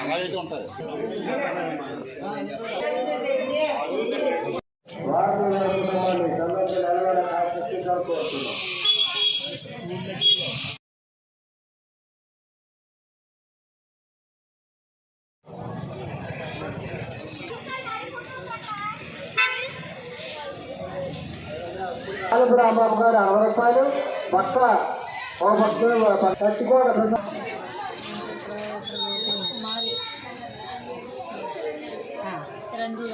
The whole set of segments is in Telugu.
అలాగైతే ఉంటుంది రాంబాబు గారు అరవై రూపాయలు భక్త ఒక భక్తులు కట్టుకోవడం కుమారి చిరంజీవ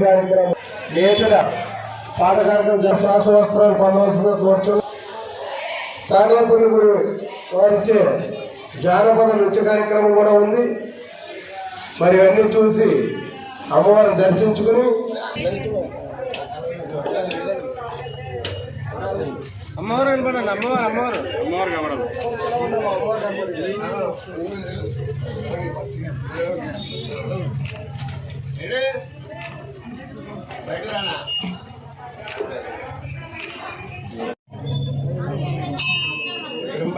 కార్యక్రమం. నేతల పాట కార్యక్రమం వస్త్రాలు పొందవలసిందిగా కోర్చు తాడేపల్లి గుడి వారిచ్చే జానపద నృత్య కార్యక్రమం కూడా ఉంది. మరి అన్ని చూసి అమ్మవారిని దర్శించుకుని అమ్మవారు అనుకోండి అమ్మవారు అమ్మవారు. అమ్మవారు కనబడదు మరి మరి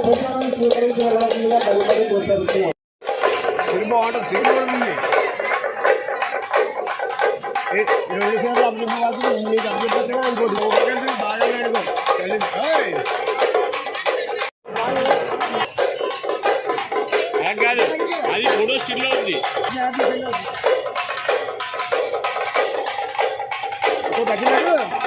ప్రసాదాన్ని స్వీకరించవలసిందిగా పది పది కోరుతున్నాం బాగుంటుంది సిగ్గు ఉంది ఇరవై నిమిషాలు అప్పుడు కాదు ఇంగ్లీష్ అభ్యర్థి ఇంకోటి బాగా થોડો ચિલ્લો સુધી તો બાકી લાગ્યો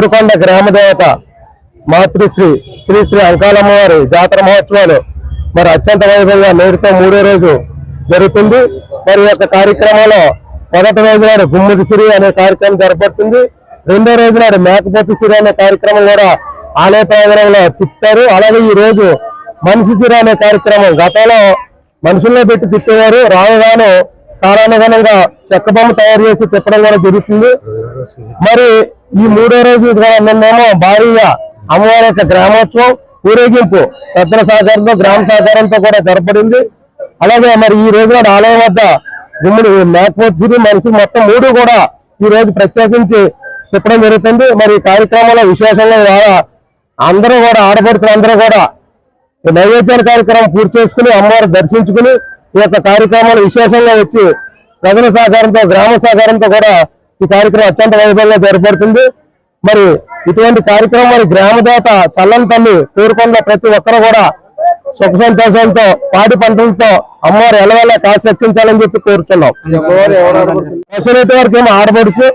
ఊరుకొండ గ్రామదేవత మాతృశ్రీ శ్రీ శ్రీ అంకాలమ్మవారి జాతర మహోత్సవాలు మరి అత్యంత వైభవంగా నేటితో మూడో రోజు జరుగుతుంది. మరి యొక్క కార్యక్రమంలో మొదటి రోజు నాడు గుమ్మడి సిరి అనే కార్యక్రమం జరపడుతుంది రెండో రోజు నాడు మేకపోతు సిరి అనే కార్యక్రమం కూడా ఆలయ ప్రాంగణంలో తిప్పుతారు అలాగే ఈ రోజు మనిషి సిరి అనే కార్యక్రమం గతంలో మనుషుల్లో పెట్టి తిప్పేవారు. రానుగాను కాలానుగుణంగా చెక్క బొమ్మ తయారు చేసి తిప్పడం కూడా జరుగుతుంది. మరి ఈ మూడో రోజు నిన్నేమో భారీగా అమ్మవారి యొక్క గ్రామోత్సవం ఊరేగింపు పెద్దల సహకారంతో గ్రామ సహకారంతో కూడా జరపడింది అలాగే మరి ఈ రోజు నాడు ఆలయం వద్ద గుమ్మిడి మేకపోతు మనిషి మొత్తం మూడు కూడా ఈ రోజు ప్రత్యేకించి తిప్పడం జరుగుతుంది. మరి ఈ కార్యక్రమంలో విశేషంగా అందరూ కూడా ఆడపడుతున్న అందరూ కూడా నైవేద్యాల కార్యక్రమం పూర్తి చేసుకుని అమ్మవారు దర్శించుకుని ఈ యొక్క కార్యక్రమాలు విశేషంగా వచ్చి ప్రజల సహకారంతో గ్రామ సహకారంతో కూడా ఈ కార్యక్రమం అత్యంత వైభవంగా జరపడుతుంది మరి ఇటువంటి కార్యక్రమాలు గ్రామదేవత చల్లని తల్లి కోరుకున్న ప్రతి ఒక్కరు కూడా సుఖ సంతోషంతో పాడి పంటలతో అమ్మవారు ఎలవెల్ల కాసి రక్షించాలని చెప్పి కోరుతున్నాం. వారికి ఏమో ఆడపడుచు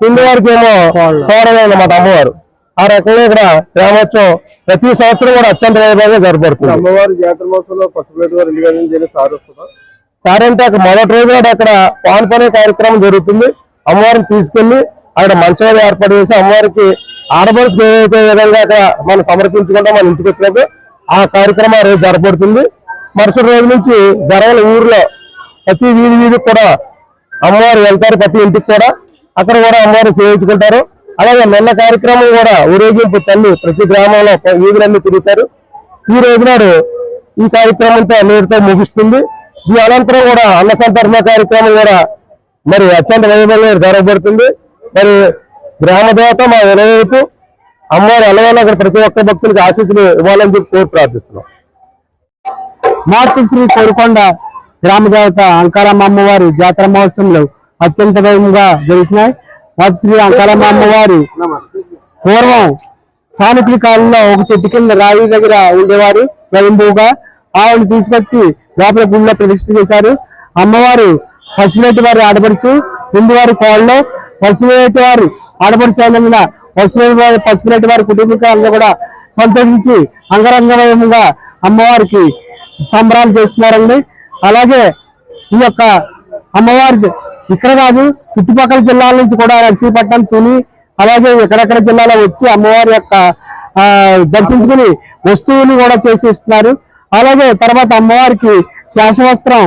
పిండి వారికి ఏమో కోడలే అన్నమాట అమ్మవారు. ఆ రకంగా ఇక్కడ గ్రామోత్సవం ప్రతి సంవత్సరం కూడా అత్యంత వైభవంగా జరపడుతుంది అమ్మవారి జాతర వారు సార్ వస్తుందా సరే అంటే అక్కడ మొదటి రోజు నాడు అక్కడ పాన్ పనే కార్యక్రమం జరుగుతుంది. అమ్మవారిని తీసుకెళ్ళి అక్కడ మంచం ఏర్పాటు చేసి అమ్మవారికి ఆడపడుచుకు ఏదైతే విధంగా అక్కడ మనం సమర్పించుకుంటాం మన ఇంటికి వచ్చినప్పుడు ఆ కార్యక్రమం రోజు జరపడుతుంది మరుసటి రోజు నుంచి గరవల ఊర్లో ప్రతి వీధి వీధికి కూడా అమ్మవారు వెళ్తారు ప్రతి ఇంటికి కూడా. అక్కడ కూడా అమ్మవారు సేవించుకుంటారు. అలాగే నిన్న కార్యక్రమం కూడా ఊరేగింపు తల్లి ప్రతి గ్రామంలో వీధులన్నీ తిరుగుతారు. ఈ రోజు నాడు ఈ కార్యక్రమంతో నేటితో ముగుస్తుంది. ఈ అనంతరం కూడా అన్న సంతర్పణ కార్యక్రమం కూడా మరి అత్యంత వైభవంగా జరగబడుతుంది. మరి గ్రామదేవత మా వినవైపు అమ్మవారి అలవాళ్ళు అక్కడ ప్రతి ఒక్క భక్తులకు ఆశీస్సులు ఇవ్వాలని చెప్పి కోరి ప్రార్థిస్తున్నాం. మార్చి శ్రీ కోరుకొండ గ్రామదేవత అంకారమ్మ అమ్మవారి జాతర మహోత్సవంలో అత్యంత వైభవంగా జరుగుతున్నాయి. మార్చి శ్రీ అంకారమ్మ అమ్మవారు పూర్వం స్థానికుల కాలంలో ఒక చెట్టు కింద రాయి దగ్గర ఉండేవారు స్వయంభూగా. ఆవిడని తీసుకొచ్చి లోపల గుళ్ళో ప్రతిష్ఠ చేశారు. అమ్మవారు పశువులేటి వారి ఆడపడుచు ముందు వారి కోళ్ళలో పశువులేటి వారు ఆడపడుచు అయినందున పశువులేటి వారి పశువులేటి వారి కుటుంబీకులందరూ కూడా సంతోషించి అంగరంగమయంగా అమ్మవారికి సంబరాలు చేస్తున్నారండి. అలాగే ఈ యొక్క అమ్మవారి ఇక్కడ కాదు చుట్టుపక్కల జిల్లాల నుంచి కూడా నర్సీపట్నం తుని అలాగే ఎక్కడెక్కడ జిల్లాలో వచ్చి అమ్మవారి యొక్క దర్శించుకుని వస్తువులు కూడా చేసి ఇస్తున్నారు. అలాగే తర్వాత అమ్మవారికి శాసవస్త్రం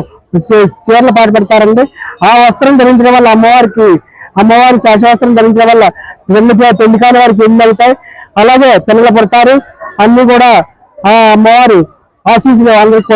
చీరలు పాటు పెడతారండి. ఆ వస్త్రం ధరించడం వల్ల అమ్మవారికి అమ్మవారి శాశ్వస్త్రం ధరించడం వల్ల పెళ్ళి పెళ్ళి కాని వారికి పెళ్ళి అవుతాయి? అలాగే పిల్లలు పడతారు. అన్ని కూడా ఆ అమ్మవారి ఆశీస్సులు అందరికీ